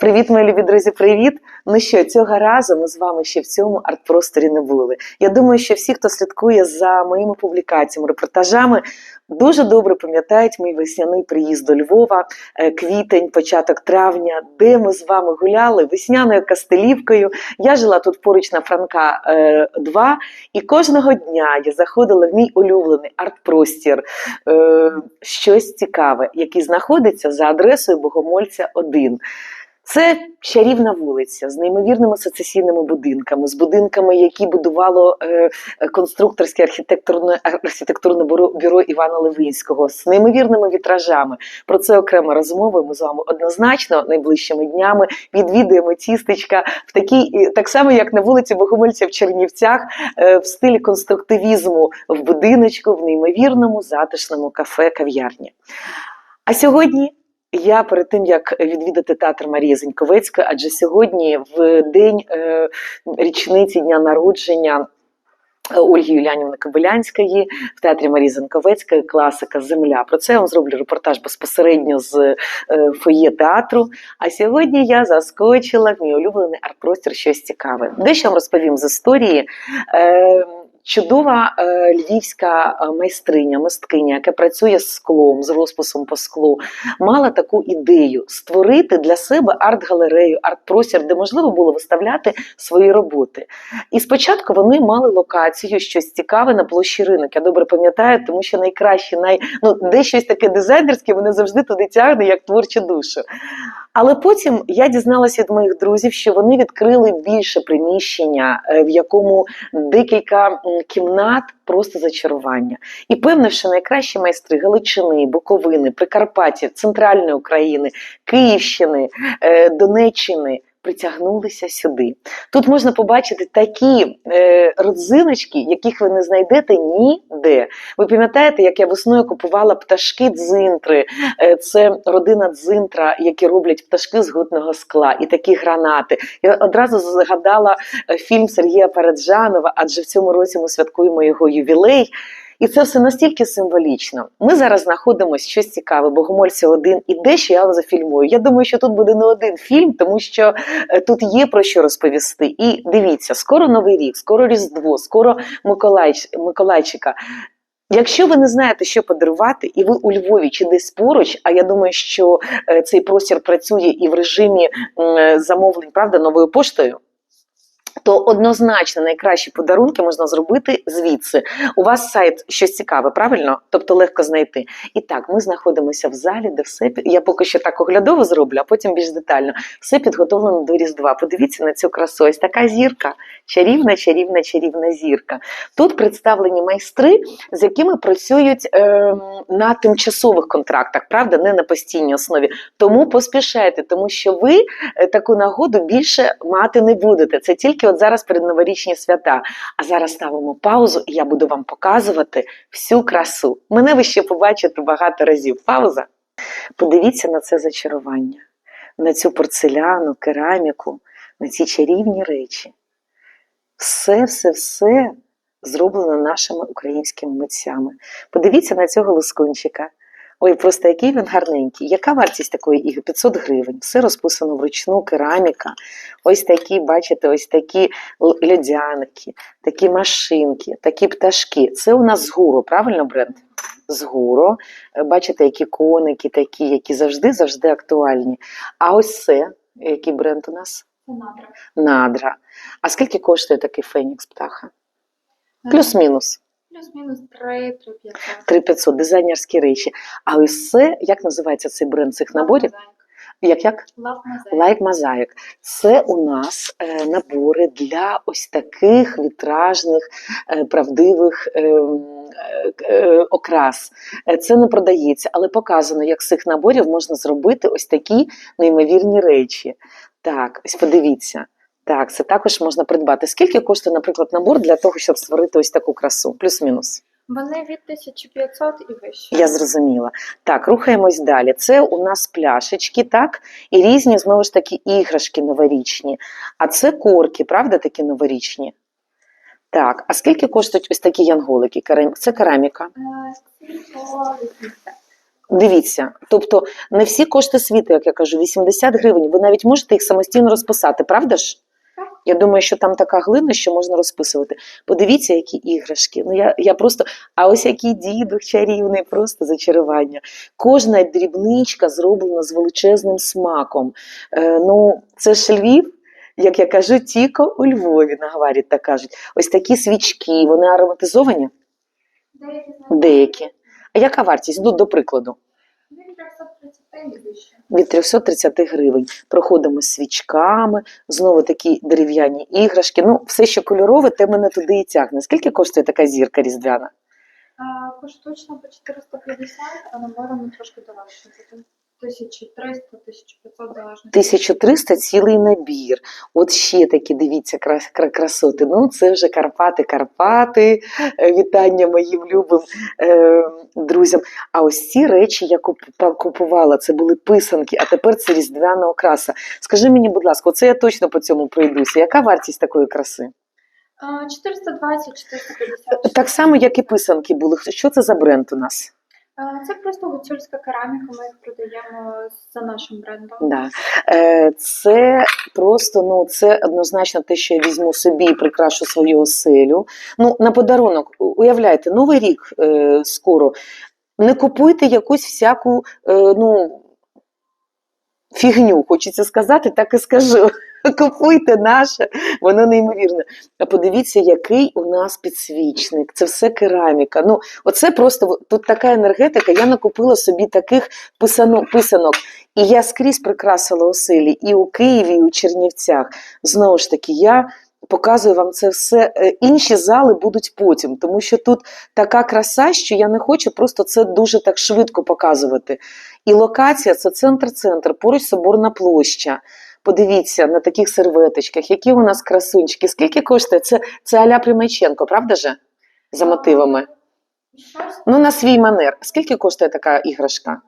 Привіт, мої любі друзі, привіт! Ну що, цього разу ми з вами ще в цьому арт-просторі не були. Я думаю, що всі, хто слідкує за моїми публікаціями, репортажами, дуже добре пам'ятають мій весняний приїзд до Львова, е, квітень, початок травня, де ми з вами гуляли весняною кастелівкою. Я жила тут поруч на Франка е, 2, і кожного дня я заходила в мій улюблений арт-простір, е, щось цікаве, який знаходиться за адресою Богомольця 1. Це чарівна вулиця з неймовірними сецесійними будинками, з будинками, які будувало е, конструкторське архітектурне, архітектурне бюро, бюро Івана Левинського, з неймовірними вітражами. Про це окрема розмова. Ми з вами однозначно найближчими днями відвідуємо тістечка в такій, так само як на вулиці Богомольця в Чернівцях, е, в стилі конструктивізму в будиночку, в неймовірному затишному кафе кав'ярні. А сьогодні я перед тим як відвідати театр Марії Зеньковецької, адже сьогодні, в день е, річниці дня народження. Ольги Юлянівни Кобилянської в театрі Марії Зенковецької класика Земля. Про це я вам зроблю репортаж безпосередньо з е, фоє театру. А сьогодні я заскочила в мій улюблений арт-простір щось цікаве. Дещо вам розповім з історії. Чудова е, львівська е, майстриня, мисткиня, яка працює з склом, з розписом по склу, мала таку ідею створити для себе арт-галерею, арт-простір, де можливо було виставляти свої роботи. І спочатку вони мали локацію, щось цікаве на площі ринок. Я добре пам'ятаю, тому що найкраще, най... ну, де щось таке дизайнерське, вони завжди туди тягне, як творчу душу. Але потім я дізналася від моїх друзів, що вони відкрили більше приміщення, е, в якому декілька кімнат просто зачарування. І певне, що найкращі майстри Галичини, Буковини, Прикарпаття, Центральної України, Київщини, е, Донеччини. Притягнулися сюди. Тут можна побачити такі е, родзиночки, яких ви не знайдете ніде. Ви пам'ятаєте, як я весною купувала пташки дзинтри? Е, це родина дзинтра, які роблять пташки з гутного скла, і такі гранати. Я одразу згадала е, фільм Сергія Параджанова, адже в цьому році ми святкуємо його ювілей. І це все настільки символічно. Ми зараз знаходимося щось цікаве, Богомольця один і дещо я вам зафільмую. Я думаю, що тут буде не один фільм, тому що е, тут є про що розповісти. І дивіться, скоро Новий рік, скоро Різдво, скоро Миколайч, Миколайчика. Якщо ви не знаєте, що подарувати, і ви у Львові чи десь поруч, а я думаю, що е, цей простір працює і в режимі е, замовлень, правда, новою поштою. То однозначно найкращі подарунки можна зробити звідси. У вас сайт щось цікаве, правильно? Тобто легко знайти. І так, ми знаходимося в залі, де все я поки що так оглядово зроблю, а потім більш детально. Все підготовлено до Різдва. Подивіться на цю красу. Ось така зірка, чарівна, чарівна, чарівна зірка. Тут представлені майстри, з якими працюють е, на тимчасових контрактах, правда, не на постійній основі. Тому поспішайте, тому що ви е, таку нагоду більше мати не будете. Це тільки от зараз перед новорічні свята. А зараз ставимо паузу, і я буду вам показувати всю красу. Мене ви ще побачите багато разів. Пауза. Подивіться на це зачарування, на цю порцеляну, кераміку, на ці чарівні речі. Все, все, все зроблено нашими українськими митцями. Подивіться на цього лускунчика. Ой, просто який він гарненький. Яка вартість такої іги? 500 гривень. Все розписано вручну, кераміка. Ось такі, бачите, ось такі льодяники, такі машинки, такі пташки. Це у нас з гуру, правильно, бренд? З гуру. Е, Бачите, які коники такі, які завжди завжди актуальні. А ось це, який бренд у нас? Надра. Надра. А скільки коштує такий фенікс птаха? Плюс-мінус. Плюс-мінус 3, 3 500. 3500 дизайнерські речі. А ось це, як називається цей бренд цих наборів? Як як? Мозаїк. Mosaic. Це у нас е, набори для ось таких вітражних, е, правдивих е, е, е, окрас. Е, Це не продається, але показано, як з цих наборів можна зробити ось такі неймовірні речі. Так, ось подивіться. Так, це також можна придбати. Скільки коштує, наприклад, набор для того, щоб створити ось таку красу? Плюс-мінус. Вони від 1500 і вище. Я зрозуміла. Так, рухаємось далі. Це у нас пляшечки, так? І різні, знову ж таки, іграшки новорічні. А це корки, правда, такі новорічні? Так, а скільки коштують ось такі янголики? Це кераміка. Е, ці по 80. Дивіться, тобто не всі кошти світу, як я кажу, 80 гривень. Ви навіть можете їх самостійно розписати, правда ж? Я думаю, що там така глина, що можна розписувати. Подивіться, які іграшки. Ну я, я просто, а ось який дідух чарівний, просто зачарування. Кожна дрібничка зроблена з величезним смаком. Е, ну, це ж Львів. Як я кажу, тільки у Львові на Гаварі так кажуть. Ось такі свічки, вони ароматизовані? Деякі. Деякі. А яка вартість? Ну, до прикладу. Від 330 і вище. Від 330 гривень. Проходимо свічками, знову такі дерев'яні іграшки. Ну, все, що кольорове, те мене туди і тягне. Скільки коштує така зірка різдвяна? Поштучно по 450, а наборами трошки дорожче. Це 1300-1500 залежно. 1300 цілий набір. От ще такі, дивіться, крас, кра- красоти. Ну, це вже Карпати, Карпати. Е, Вітання моїм любим е, друзям. А ось ці речі я куп- купувала, це були писанки, а тепер це різдвяна окраса. Скажи мені, будь ласка, оце я точно по цьому пройдуся. Яка вартість такої краси? А, 420-450. Так само, як і писанки були. Що це за бренд у нас? Це просто гуцульська кераміка, ми їх продаємо за нашим брендом. Да. Е, Це просто ну це однозначно те, що я візьму собі і прикрашу свою оселю. Ну, на подарунок, у- уявляйте, новий рік е, скоро. Не купуйте якусь всяку е, ну, фігню, хочеться сказати, так і скажу. Купуйте наше, воно неймовірне. А подивіться, який у нас підсвічник. Це все кераміка. Ну, оце просто тут така енергетика. Я накупила собі таких писанок. І я скрізь прикрасила оселі і у Києві, і у Чернівцях. Знову ж таки, я показую вам це все. Е, Інші зали будуть потім, тому що тут така краса, що я не хочу просто це дуже так швидко показувати. І локація це центр-центр, поруч соборна площа. Подивіться на таких серветочках, які у нас красунчики. Скільки коштує? Це, це Аля Примаченко, правда же? За мотивами. Ну, на свій манер. Скільки коштує така іграшка?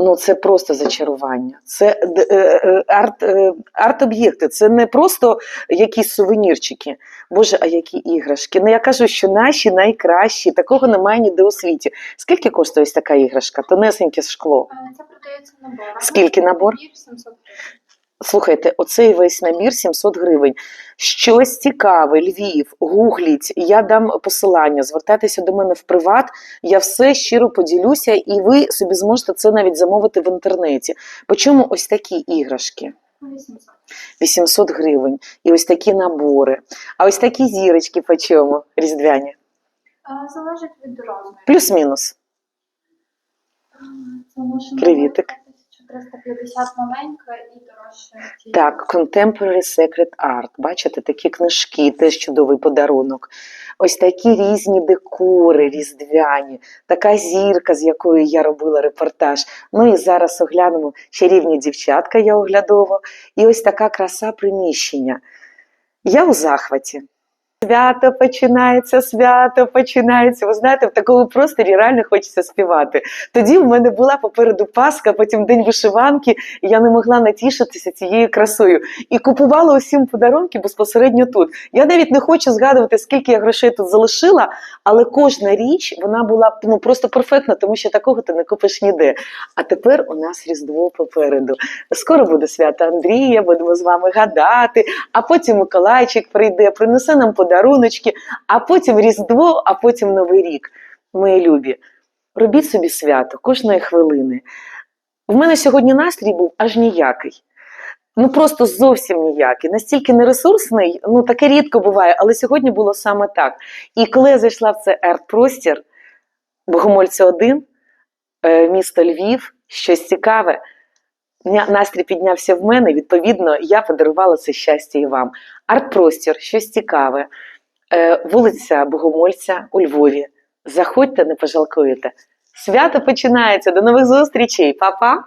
Ну, це просто зачарування. Це е, е, арт, е, арт-об'єкти, це не просто якісь сувенірчики. Боже, а які іграшки. Ну я кажу, що наші найкращі, такого немає ніде у світі. Скільки коштує ось така іграшка? Тонесеньке скло. А, Це продається набором. Скільки набор? 700 гривень. Слухайте, оцей весь набір 700 гривень. Щось цікаве, Львів, гугліть, я дам посилання, звертайтеся до мене в приват, я все щиро поділюся, і ви собі зможете це навіть замовити в інтернеті. По чому ось такі іграшки? 800. 800 гривень. І ось такі набори. А ось такі зірочки по чому? Різдвяні. Залежить від розміру. Плюс-мінус. Привітик. 1350 маленька і дорожча. Так, Contemporary Secret Art. Бачите, такі книжки, теж чудовий подарунок. Ось такі різні декори різдвяні, така зірка, з якою я робила репортаж. Ну і зараз оглянемо чарівні дівчатка, я оглядово. І ось така краса приміщення. Я у захваті. Свято починається, свято починається. Ви знаєте, в такому просторі реально хочеться співати. Тоді в мене була попереду Пасха, потім день вишиванки, і я не могла натішитися цією красою. І купувала усім подарунки безпосередньо тут. Я навіть не хочу згадувати, скільки я грошей тут залишила, але кожна річ вона була ну, просто перфектна, тому що такого ти не купиш ніде. А тепер у нас Різдво попереду. Скоро буде свято Андрія, будемо з вами гадати, а потім Миколайчик прийде, принесе нам подаруночки, а потім Різдво, а потім Новий рік. Мої любі, робіть собі свято кожної хвилини. В мене сьогодні настрій був аж ніякий. Ну просто зовсім ніякий. Настільки нересурсний, ну таке рідко буває, але сьогодні було саме так. І коли я зайшла в цей арт-простір, Богомольця 1, е, місто Львів, щось цікаве. Настрій піднявся в мене, відповідно, я подарувала це щастя і вам. Арт-простір, щось цікаве. Е, Вулиця Богомольця у Львові. Заходьте, не пожалкуєте. Свято починається. До нових зустрічей, Па-па!